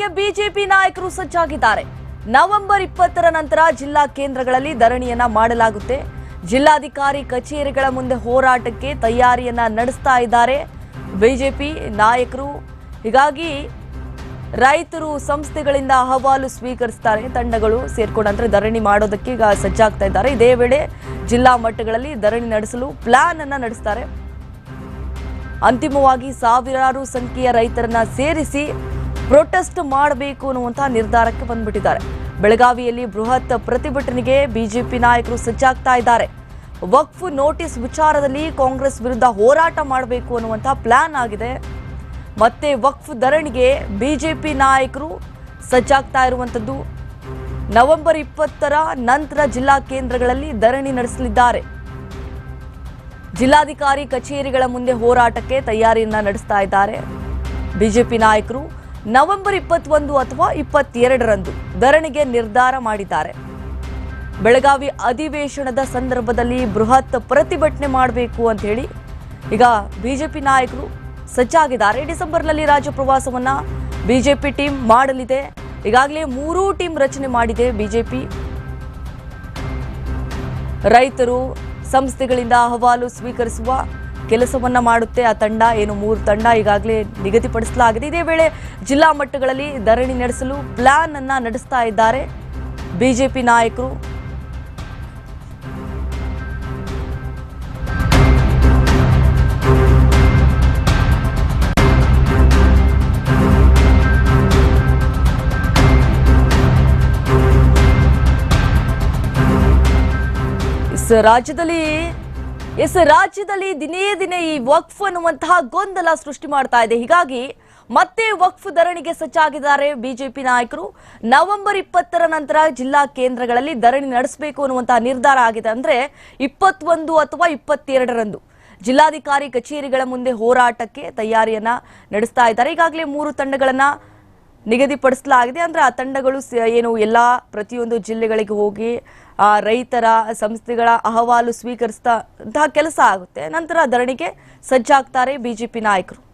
ಧರಣಿಗೆ BJP ನಾಯಕರು ಸಜ್ಜಾಗಿದ್ದಾರೆ. November ಇಪ್ಪತ್ತರ ನಂತರ ಜಿಲ್ಲಾ ಕೇಂದ್ರಗಳಲ್ಲಿ ಧರಣಿಯನ್ನ ಮಾಡಲಾಗುತ್ತೆ. ಜಿಲ್ಲಾಧಿಕಾರಿ ಕಚೇರಿಗಳ ಮುಂದೆ ಹೋರಾಟಕ್ಕೆ ತಯಾರಿಯನ್ನ ನಡೆಸ್ತಾ ಇದ್ದಾರೆ. ಬಿಜೆಪಿ ನಾಯಕರು ಹೀಗಾಗಿ ರೈತರು ಸಂಸ್ಥೆಗಳಿಂದ ಅಹವಾಲು ಸ್ವೀಕರಿಸ್ತಾರೆ. ತಂಡಗಳು ಸೇರ್ಕೊಂಡು ಅಂದ್ರೆ ಧರಣಿ ಮಾಡೋದಕ್ಕೆ ಈಗ ಸಜ್ಜಾಗ್ತಾ ಇದ್ದಾರೆ. ಇದೇ ವೇಳೆ ಜಿಲ್ಲಾ ಮಟ್ಟಗಳಲ್ಲಿ ಧರಣಿ ನಡೆಸಲು ಪ್ಲಾನ್ ಅನ್ನ ನಡೆಸ್ತಾರೆ. ಅಂತಿಮವಾಗಿ ಸಾವಿರಾರು ಸಂಖ್ಯೆಯ ರೈತರನ್ನ ಸೇರಿಸಿ ಪ್ರೊಟೆಸ್ಟ್ ಮಾಡಬೇಕು ಅನ್ನುವಂತಹ ನಿರ್ಧಾರಕ್ಕೆ ಬಂದ್ಬಿಟ್ಟಿದ್ದಾರೆ. ಬೆಳಗಾವಿಯಲ್ಲಿ ಬೃಹತ್ ಪ್ರತಿಭಟನೆಗೆ ಬಿಜೆಪಿ ನಾಯಕರು ಸಜ್ಜಾಗ್ತಾ ಇದ್ದಾರೆ. ವಕ್ಫ್ ನೋಟಿಸ್ ವಿಚಾರದಲ್ಲಿ ಕಾಂಗ್ರೆಸ್ ವಿರುದ್ಧ ಹೋರಾಟ ಮಾಡಬೇಕು ಅನ್ನುವಂತಹ ಪ್ಲಾನ್ ಆಗಿದೆ. ಮತ್ತೆ ವಕ್ಫ್ ಧರಣಿಗೆ ಬಿಜೆಪಿ ನಾಯಕರು ಸಜ್ಜಾಗ್ತಾ ಇರುವಂಥದ್ದು. ನವೆಂಬರ್ ಇಪ್ಪತ್ತರ ನಂತರ ಜಿಲ್ಲಾ ಕೇಂದ್ರಗಳಲ್ಲಿ ಧರಣಿ ನಡೆಸಲಿದ್ದಾರೆ. ಜಿಲ್ಲಾಧಿಕಾರಿ ಕಚೇರಿಗಳ ಮುಂದೆ ಹೋರಾಟಕ್ಕೆ ತಯಾರಿಯನ್ನ ನಡೆಸ್ತಾ ಇದ್ದಾರೆ. ಬಿಜೆಪಿ ನಾಯಕರು ನವೆಂಬರ್ ಇಪ್ಪತ್ತೊಂದು ಅಥವಾ ಇಪ್ಪತ್ತೆರಡರಂದು ಧರಣಿಗೆ ನಿರ್ಧಾರ ಮಾಡಿದ್ದಾರೆ. ಬೆಳಗಾವಿ ಅಧಿವೇಶನದ ಸಂದರ್ಭದಲ್ಲಿ ಬೃಹತ್ ಪ್ರತಿಭಟನೆ ಮಾಡಬೇಕು ಅಂತ ಹೇಳಿ ಈಗ ಬಿಜೆಪಿ ನಾಯಕರು ಸಜ್ಜಾಗಿದ್ದಾರೆ. ಡಿಸೆಂಬರ್ನಲ್ಲಿ ರಾಜ್ಯ ಪ್ರವಾಸವನ್ನ ಬಿಜೆಪಿ ಟೀಮ್ ಮಾಡಲಿದೆ. ಈಗಾಗಲೇ ಮೂರೂ ಟೀಮ್ ರಚನೆ ಮಾಡಿದೆ ಬಿಜೆಪಿ. ರೈತರು ಸಂಸ್ಥೆಗಳಿಂದ ಅಹವಾಲು ಸ್ವೀಕರಿಸುವ ಕೆಲಸವನ್ನ ಮಾಡುತ್ತೆ. ಆ ತಂಡ ಏನು ಮೂರು ತಂಡ ಈಗಾಗಲೇ ನಿಗದಿಪಡಿಸಲಾಗಿದೆ. ಇದೇ ವೇಳೆ ಜಿಲ್ಲಾ ಮಟ್ಟಗಳಲ್ಲಿ ಧರಣಿ ನಡೆಸಲು ಪ್ಲಾನ್ ಅನ್ನ ನಡೆಸ್ತಾ ಇದ್ದಾರೆ ಬಿಜೆಪಿ ನಾಯಕರು. ರಾಜ್ಯದಲ್ಲಿ ಎಸ್, ರಾಜ್ಯದಲ್ಲಿ ದಿನೇ ದಿನೇ ಈ ವಕ್ಫ್ ಅನ್ನುವಂತಹ ಗೊಂದಲ ಸೃಷ್ಟಿ ಮಾಡ್ತಾ ಇದೆ. ಹೀಗಾಗಿ ಮತ್ತೆ ವಕ್ಫ್ ಧರಣಿಗೆ ಸಜ್ಜಾಗಿದ್ದಾರೆ ಬಿಜೆಪಿ ನಾಯಕರು. ನವೆಂಬರ್ ಇಪ್ಪತ್ತರ ನಂತರ ಜಿಲ್ಲಾ ಕೇಂದ್ರಗಳಲ್ಲಿ ಧರಣಿ ನಡೆಸಬೇಕು ಅನ್ನುವಂತಹ ನಿರ್ಧಾರ ಆಗಿದೆ ಅಂದ್ರೆ ಇಪ್ಪತ್ತೊಂದು ಅಥವಾ ಇಪ್ಪತ್ತೆರಡರಂದು. ಜಿಲ್ಲಾಧಿಕಾರಿ ಕಚೇರಿಗಳ ಮುಂದೆ ಹೋರಾಟಕ್ಕೆ ತಯಾರಿಯನ್ನ ನಡೆಸ್ತಾ ಇದ್ದಾರೆ. ಈಗಾಗಲೇ ಮೂರು ತಂಡಗಳನ್ನ ನಿಗದಿಪಡಿಸಲಾಗಿದೆ. ಅಂದ್ರೆ ಆ ತಂಡಗಳು ಏನು ಎಲ್ಲ ಪ್ರತಿಯೊಂದು ಜಿಲ್ಲೆಗಳಿಗೆ ಹೋಗಿ, ಆ ರೈತರ ಸಂಸ್ಥೆಗಳ ಅಹವಾಲು ಸ್ವೀಕರಿಸ್ತಾ ಕೆಲಸ ಆಗುತ್ತೆ. ನಂತರ ಧರಣಿಗೆ ಸಜ್ಜಾಗ್ತಾರೆ ಬಿಜೆಪಿ ನಾಯಕರು.